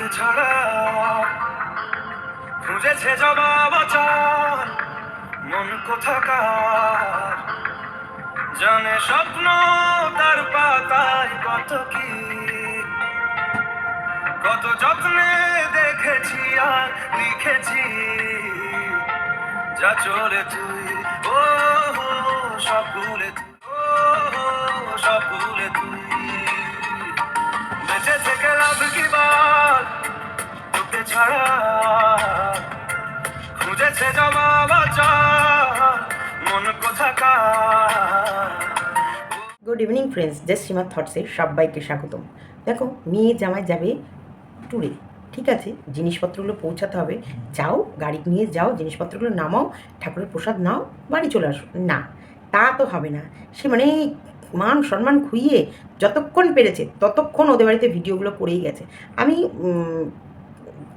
তোকে ছাড়া। খুঁজেছে জবাব মন কোথাকার? জানে স্বপ্ন তার পাতায় কত কি? কত যত্নে দেখেছি আর লিখেছি। যা চলে তুই ও সব ভুলে তুই ও সব ভুলে তুই। বেঁচে থেকে লাভ কি তোকে ছাড়া খুঁজেছে মন good evening friends just Seema থটসে সবাইকে স্বাগতম। দেখো, মেয়ে জামাই যাবে ট্যুরে ঠিক আছে? জিনিসপত্রগুলো পৌঁছাতে হবে। যাও, গাড়ি নিয়ে যাও, জিনিসপত্রগুলো নামাও, ঠাকুরের প্রসাদ নাও, বাড়ি চলে আসো। না, তা তো হবে না। সে মানে মান সম্মান খুইয়ে যতক্ষণ পেরেছে ততক্ষণ ওদের বাড়িতে ভিডিওগুলো করেই গেছে। আমি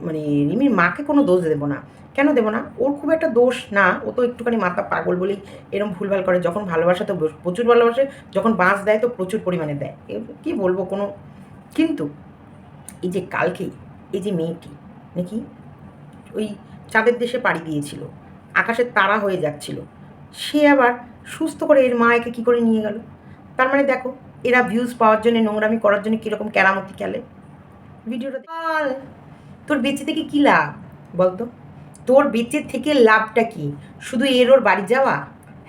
মানে রিমির মাকে কোনো দোষ দেবো না। কেন দেবো না? ওর খুব একটা দোষ না। ও তো একটুখানি মাথা পাগল বলেই এরম ভুলভাল করে। যখন ভালোবাসা তো প্রচুর ভালোবাসে, যখন বাঁশ দেয় তো প্রচুর পরিমাণে দেয়। কী বলব কোনো, কিন্তু এই যে কালকেই, এই যে মেয়েটি, নাকি? ওই চাঁদের দেশে পাড়ি দিয়েছিল, আকাশের তারা হয়ে যাচ্ছিল। সে আবার সুস্থ করে এর মা একে কী করে নিয়ে গেল? তার মানে দেখো, এরা ভিউজ পাওয়ার জন্য, নোংরামি করার জন্য কীরকম কেরামতি খেলে। ভিডিওটা তোর বেঁচে থেকে কী লাভ? বলতো। তোর বেঁচে থেকে লাভটা কি? শুধু এর ওর বাড়ি যাওয়া?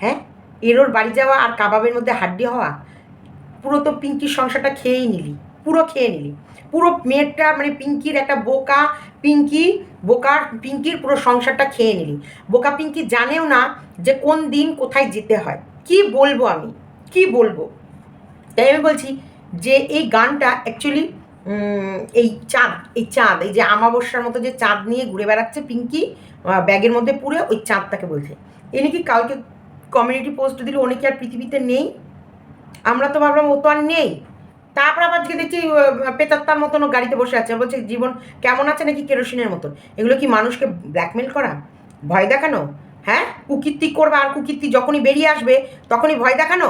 হ্যাঁ? এর ওর বাড়ি যাওয়া আর কাবাবের মধ্যে হাড্ডি হওয়া? পুরো তো পিঙ্কির সংসারটা খেয়েই নিলি, পুরো খেয়ে নিলি। পুরো মেয়েটা মানে পিঙ্কির একটা বোকা পিঙ্কি, বোকার পিঙ্কির পুরো সংসারটা খেয়ে নিলি। বোকা পিঙ্কি জানেও না যে কোন দিন কোথায় যেতে হয়। কি বলব আমি? কি বলব? তাই আমি বলছি যে এই গানটা অ্যাকচুয়ালি এই চাঁদ এই চাঁদ, এই যে আমাবস্যার মতো যে চাঁদ নিয়ে ঘুরে বেড়াচ্ছে পিঙ্কি ব্যাগের মধ্যে পুরে ওই চাঁদটাকে বলছে। এ নাকি কালকে কমিউনিটি পোস্ট দিল অনেকে আর পৃথিবীতে নেই? আমরা তো ভাবলাম ও তো আর নেই। তারপর আবার আজকে দেখছি পেতাত্তার মতন ও গাড়িতে বসে আছে। বলছে, জীবন কেমন আছে নাকি কেরোসিনের মতন? এগুলো কি মানুষকে ব্ল্যাকমেল করা? ভয় দেখানো? হ্যাঁ? কুকীর্তি করবে আর কুকীর্তি যখনই বেরিয়ে আসবে, তখনই ভয় দেখানো?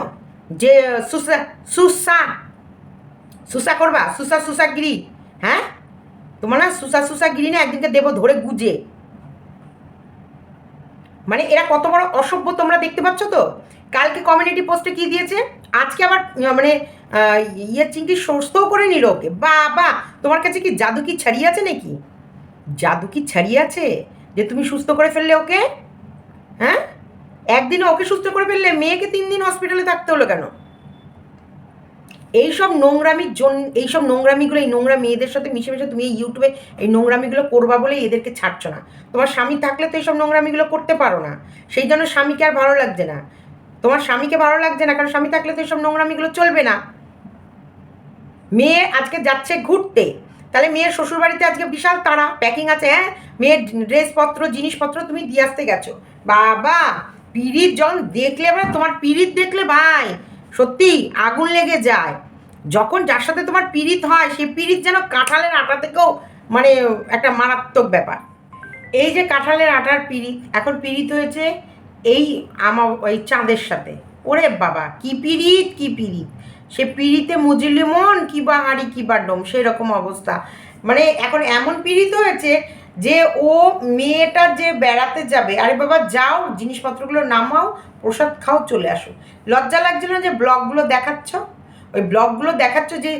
যে সুসা সুসা সুসা করবা, সুসা সুসাগিরি হ্যাঁ? তোমার না সুসা সুসাগিরি না একদিনকে দেবো ধরে গুজে। মানে এরা কত বড় অসভ্য তোমরা দেখতে পাচ্ছ তো? কালকে কমিউনিটি পোস্টে কি দিয়েছে? আজকে আবার মানে ইয়ে চিংটি সুস্থও করে নিল ওকে বা বা তোমার কাছে কি জাদু কি ছাড়িয়ে আছে নাকি? জাদু কি ছাড়িয়ে আছে? যে তুমি সুস্থ করে ফেললে ওকে? হ্যাঁ? একদিনে ওকে সুস্থ করে ফেললে মেয়েকে তিন দিন হসপিটালে থাকতে হলো কেন? এইসব নোংরামির জন্য এইসব নোংরামিগুলো, এই নোংরা মেয়েদের সাথে মিশে মিশে তুমি এই ইউটিউবে এই নোংরামিগুলো করবা বলেই এদেরকে ছাড়ছো না। তোমার স্বামী থাকলে তো এইসব নোংরামিগুলো করতে পারো না। সেই জন্য স্বামীকে আর ভালো লাগছে না। তোমার স্বামীকে ভালো লাগছে না, কারণ স্বামী থাকলে তো এইসব নোংরামিগুলো চলবে না। মেয়ে আজকে যাচ্ছে ঘুরতে। তাহলে মেয়ের শ্বশুরবাড়িতে আজকে বিশাল তারা। প্যাকিং আছে হ্যাঁ? মেয়ের ড্রেসপত্র, জিনিসপত্র তুমি দিয়ে আসতে গেছো। বাবা! পিড়িত যখন দেখলে এবার তোমার পিড়িত দেখলে ভাই, সত্যি আগুন লেগে যায়। যখন যার সাথে তোমার পিড়িত হয়, সেই পিড়িত যেন কাঁঠালের আটা থেকেও মানে একটা মারাত্মক ব্যাপার। এই যে কাঁঠালের আটার পিড়িত, এখন পিড়িত হয়েছে এই আমা ওই চাঁদের সাথে। ওরে বাবা, কি পিড়িত কি পিড়িত। সে পিড়িতে মুজিলি মন কি বা হাঁড়ি কি বা ডোম সেরকম অবস্থা। মানে এখন এমন পিড়িত হয়েছে যে ও মেয়েটা যে বেড়াতে যাবে, আরে বাবা যাও, জিনিসপত্রগুলো নামাও, প্রসাদ খাও, চলে আসো। লজ্জা লাগছিল যে ব্লগগুলো দেখাচ্ছ? ওই ব্লগগুলো দেখাচ্ছ যে,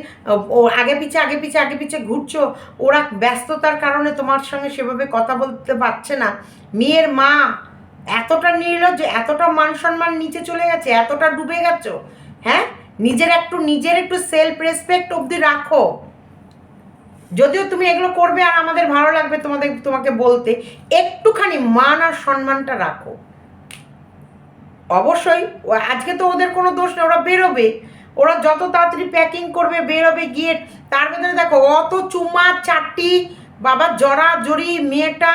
ও আগে পিছে আগে পিছে আগে পিছে ঘুরছো, ওরা ব্যস্ততার কারণে তোমার সঙ্গে সেভাবে কথা বলতে পারছে না। মেয়ের মা এতটা নির্লজ্জ, এতটা মান সম্মান নিচে চলে গেছে, এতটা ডুবে গেছো হ্যাঁ? নিজের একটু নিজের একটু সেলফ রেসপেক্ট অবধি রাখো। যদিও তুমি এগুলো করবে আর আমাদের ভালো লাগবে তোমাদের, তোমাকে বলতে, একটুখানি মান আর সম্মানটা রাখো। অবশ্যই আজকে তো ওদের কোনো দোষ নেই, ওরা বেরোবে। ওরা যত তাড়াতাড়ি প্যাকিং করবে, বেরোবে গিয়ে, তার ভেতরে দেখো, অত চুমা চাটি বাবা জরা জড়ি মেয়েটা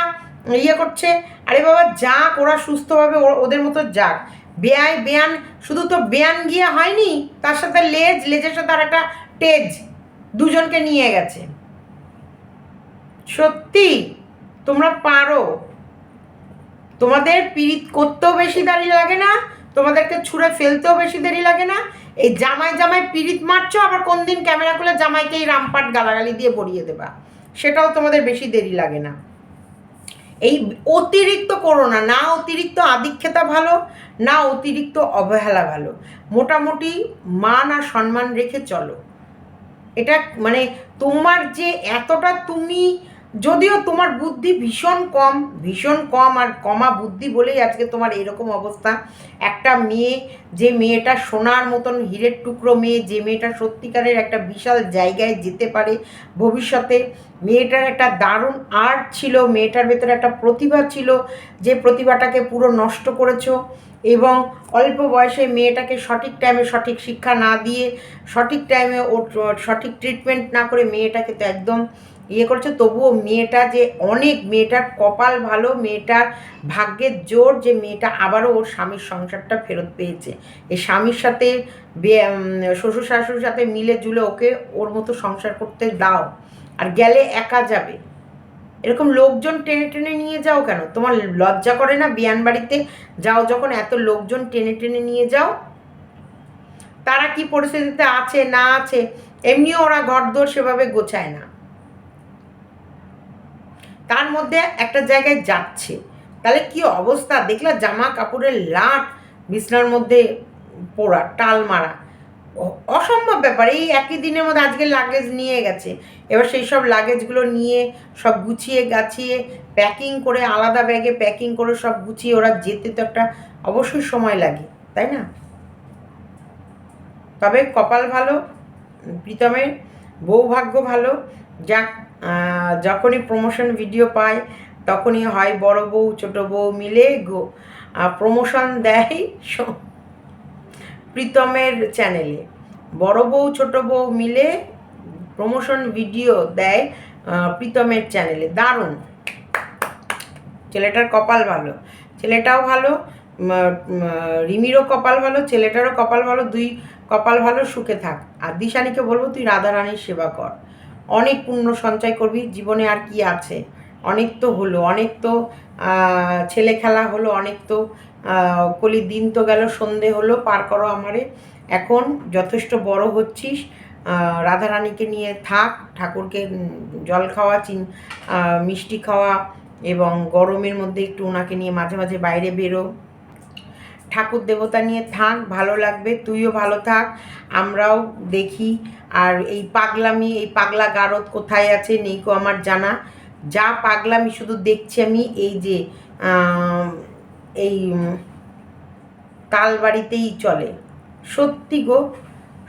ইয়ে করছে, আরে বাবা যাক, ওরা সুস্থভাবে ওদের মতো যাক। বেয়াই বেয়ান, শুধু তো বেয়ান গিয়ে হয়নি, তার সাথে লেজ, লেজের সাথে আর একটা টেজ, দুজনকে নিয়ে গেছে। সত্যি? তোমরা পারো। তোমাদের পিরিত করতেও বেশি দেরি লাগে না, তোমাদেরকে ছুঁড়ে ফেলতেও বেশি দেরি লাগে না। এই জামাই জামাই পিরিত মারছো, আবার কোন দিন ক্যামেরা খুলে জামাইকে এই রামপাট গালাগালি দিয়ে পড়িয়ে দেবা। সেটাও তোমাদের বেশি দেরি লাগে না। এই অতিরিক্ত করো না না অতিরিক্ত আদিক্ষেতা ভালো, না অতিরিক্ত অবহেলা ভালো। মোটামুটি মান আর সম্মান রেখে চলো। এটা মানে তোমার যে এতটা তুমি যদিও তোমার বুদ্ধি ভীষণ কম ভীষণ কম আর কমা বুদ্ধি বলেই আজকে তোমার এরকম অবস্থা। একটা মেয়ে, যে মেয়েটা সোনার মতন হীরের টুকরো মেয়ে, যে মেয়েটা সত্যিকারের একটা বিশাল জায়গায় যেতে পারে ভবিষ্যতে। মেয়েটার একটা দারুণ আর্ট ছিল, মেয়েটার ভেতরে একটা প্রতিভা ছিল, যে প্রতিভাটাকে পুরো নষ্ট করেছ এবং অল্প বয়সে মেয়েটাকে সঠিক টাইমে সঠিক শিক্ষা না দিয়ে, সঠিক টাইমে ওর সঠিক ট্রিটমেন্ট না করে মেয়েটাকে তো একদম ইয়ে করছে, তবুও মেয়েটা যে অনেক, মেয়েটার কপাল ভালো, মেয়েটার ভাগ্যের জোর যে মেয়েটা আবারও ওর স্বামীর সংসারটা ফেরত পেয়েছে। এই স্বামীর সাথে শ্বশুর শাশুড়ির সাথে মিলে জুলে ওকে ওর মতো সংসার করতে দাও, আর গেলে একা যাবে। এরকম লোকজন টেনে টেনে নিয়ে যাও কেন? তোমার লজ্জা করে না বিয়ান বাড়িতে যাও যখন এত লোকজন টেনে টেনে নিয়ে যাও? তারা কি পরিস্থিতিতে আছে, না আছে? এমনিও ওরা ঘর ঘরদোর সেভাবে গোছায় না। তার মধ্যে একটা জায়গায় যাচ্ছে। তাহলে কি অবস্থা? দেখলা জামা কাপড়ের লাট, বিছনার মধ্যে পোড়া, টাল মারা। অসম্ভব ব্যাপার। এই একই দিনের মধ্যে আজকে লাগেজ নিয়ে গেছে। এবার সেই সব লাগেজগুলো নিয়ে সব গুছিয়ে গাছিয়ে প্যাকিং করে, আলাদা ব্যাগে প্যাকিং করে সব গুছিয়ে ওরা যেতে তো একটা অবশ্যই সময় লাগে, তাই না? তবে কপাল ভালো, প্রীতমের বৌভাগ্য ভালো। যাক যখনই প্রমোশন ভিডিও পায় তখনই হয় বড় বউ, ছোট বউ মিলে গো প্রমোশন দেয় প্রীতমের চ্যানেলে বড় বউ, ছোট বউ মিলে প্রমোশন ভিডিও দেয় প্রীতমের চ্যানেলে দারুণ। ছেলেটার কপাল ভালো। ছেলেটাও ভালো রিমিরও কপাল ভালো, ছেলেটারও কপাল ভালো, দুই কপাল ভালো, সুখে থাক। আর দিশানিকে বলব, তুই রাধারানীর সেবা কর। অনেক পুণ্য সঞ্চয় করবি, জীবনে আর কি আছে? অনেক তো হলো, অনেক তো ছেলে খেলা হলো, অনেক তো কলি দিন তো গেল, সন্ধে হলো, পার করো আমারে। এখন যথেষ্ট বড় হচ্ছিস রাধারানীকে নিয়ে থাক, ঠাকুরকে জল খাওয়া, চিন মিষ্টি খাওয়া, এবং গরমের মধ্যে একটু ওনাকে নিয়ে মাঝে মাঝে বাইরে বেরো। ঠাকুর দেবতা নিয়ে থাক, ভালো লাগবে, তুইও ভালো থাক, আমরাও দেখি। আর এই পাগলামি, এই পাগলা গারদ কোথায় আছে নেই কো আমার জানা। যা পাগলামি শুধু দেখছি আমি, এই যে এই তালবাড়িতেই চলে। সত্যি গো,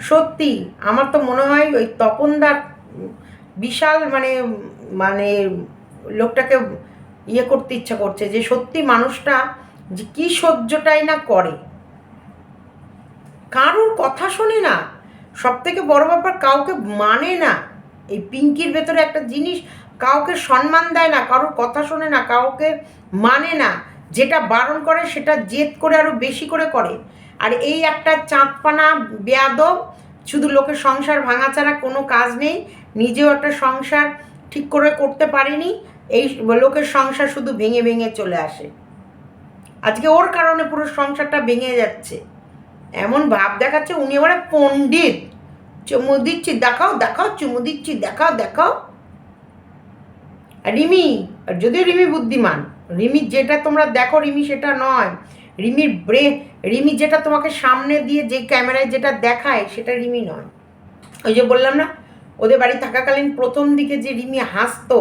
সত্যি। আমার তো মনে হয় ওই তপনদার বিশাল মানে মানে লোকটাকে ইয়ে করতে ইচ্ছা করছে যে সত্যি মানুষটা যে কী সহ্যটাই না করে। কারোর কথা শোনে না। সব থেকে বড় ব্যাপার, কাউকে মানে না। এই পিঙ্কির ভেতরে একটা জিনিস কাউকে সম্মান দেয় না, কারোর কথা শোনে না, কাউকে মানে না। যেটা বারণ করে, সেটা জেদ করে আরও বেশি করে করে। আর এই একটা চাঁদপানা বেয়াদব, শুধু লোকের সংসার ভাঙা ছাড়া কোনো কাজ নেই। নিজেও একটা সংসার ঠিক করে করতে পারেনি। এই লোকের সংসার শুধু ভেঙে ভেঙে চলে আসে। আজকে ওর কারণে পুরো সংসারটা ভেঙে যাচ্ছে। এমন ভাব দেখাচ্ছে উনি এবারে পণ্ডিত। চুমু দিচ্ছি, দেখাও দেখাও, চুমু দিচ্ছি, দেখাও দেখাও। রিমি, আর যদিও রিমি বুদ্ধিমান, রিমি যেটা তোমরা দেখো, রিমি সেটা নয়। রিমির ব্রে, রিমি যেটা তোমাকে সামনে দিয়ে যে ক্যামেরায় যেটা দেখায়, সেটা রিমি নয়। ওই যে বললাম না, ওদের বাড়ি থাকাকালীন প্রথম দিকে যে রিমি হাসতো,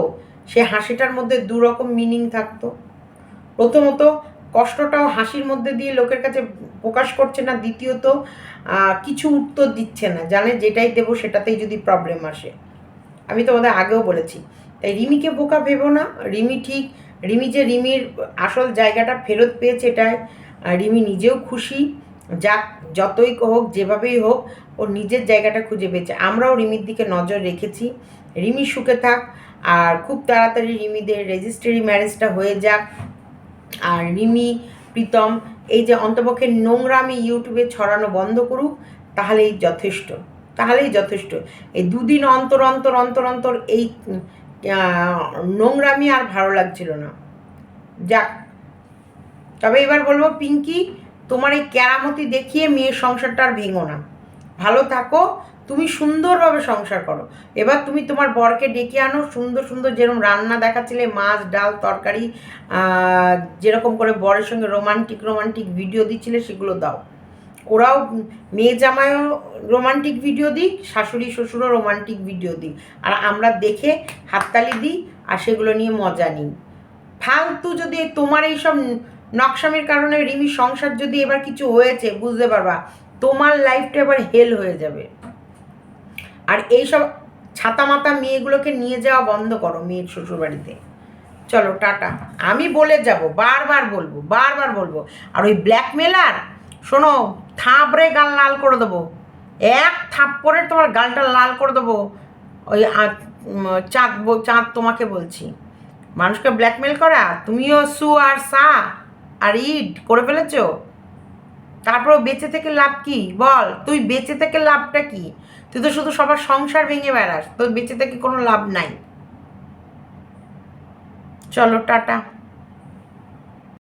সে হাসিটার মধ্যে দু রকম মিনিং থাকতো। প্রথমত কষ্টটাও হাসির মধ্যে দিয়ে লোকের কাছে প্রকাশ করছে না, দ্বিতীয়ত কিছু উত্তর দিচ্ছে না। জানে যেটাই দেবো সেটাতেই যদি প্রবলেম আসে। আমি তোমাদের আগেও বলেছি, তাই রিমিকে বোকা ভেবো না। রিমি ঠিক, রিমি যে রিমির আসল জায়গাটা ফেরত পেয়েছে এটাই। রিমি নিজেও খুশি। যাক, যতই হোক, যেভাবেই হোক ওর নিজের জায়গাটা খুঁজে পেয়েছে। আমরাও রিমির দিকে নজর রেখেছি। রিমি সুখে থাক, আর খুব তাড়াতাড়ি রিমিদের রেজিস্ট্রি ম্যারেজটা হয়ে যাক। আর রিমি, প্রীতম, এই যে অন্তপক্ষে নোংরামি ইউটিউবে ছড়ানো বন্ধ করুক, তাহলেই যথেষ্ট। তাহলেই যথেষ্ট। এই দুদিন অন্তর অন্তর অন্তর অন্তর এই নোংরামি আর ভালো লাগছিল না। যাক, তবে এবার বলব, পিঙ্কি, তোমার এই কেরামতি দেখিয়ে মেয়ের সংসারটা আর ভেঙো না। ভালো থাকো, তুমি সুন্দরভাবে সংসার করো। এবার তুমি তোমার বরকে ডেকে আনো, সুন্দর সুন্দর যেরকম রান্না দেখাচ্ছিলে, মাছ, ডাল, তরকারি যেরকম করে বরের সঙ্গে রোমান্টিক রোমান্টিক ভিডিও দিচ্ছিলে, সেগুলো দাও। ওরাও মেয়ে জামাইও রোমান্টিক ভিডিও দিক, শাশুড়ি, শ্বশুরও রোমান্টিক ভিডিও দিক। আর আমরা দেখে হাততালি দিই আর সেগুলো নিয়ে মজা নিই। ফালতু যদি তোমার এইসব নকশামের কারণে রিমি সংসার যদি এবার কিছু হয়েছে, বুঝতে পারবা? তোমার লাইফটা এবার হেল হয়ে যাবে। আর এইসব ছাতা মাতা মেয়েগুলোকে নিয়ে যাওয়া বন্ধ করো মেয়ের শ্বশুরবাড়িতে। চলো, টাটা। আমি বলে যাব, বারবার বলব বারবার বলব। আর ওই ব্ল্যাকমেলার শোনো, থাপড়ে গাল লাল করে দেবো। এক থাপ্পড়ে তোমার গালটা লাল করে দেবো। ওই চাঁদ চাঁদ তোমাকে বলছি। মানুষকে ব্ল্যাকমেল করা? তুমিও সু আর সা আর ইড করে ফেলেছো? তারপর বেঁচে থেকে লাভ কি? বল, তুই বেঁচে থেকে লাভটা কি? তুই তো শুধু সবার সংসার ভেঙে বেড়াস, তোর বেঁচে থেকে কোনো লাভ নাই। চলো, টাটা।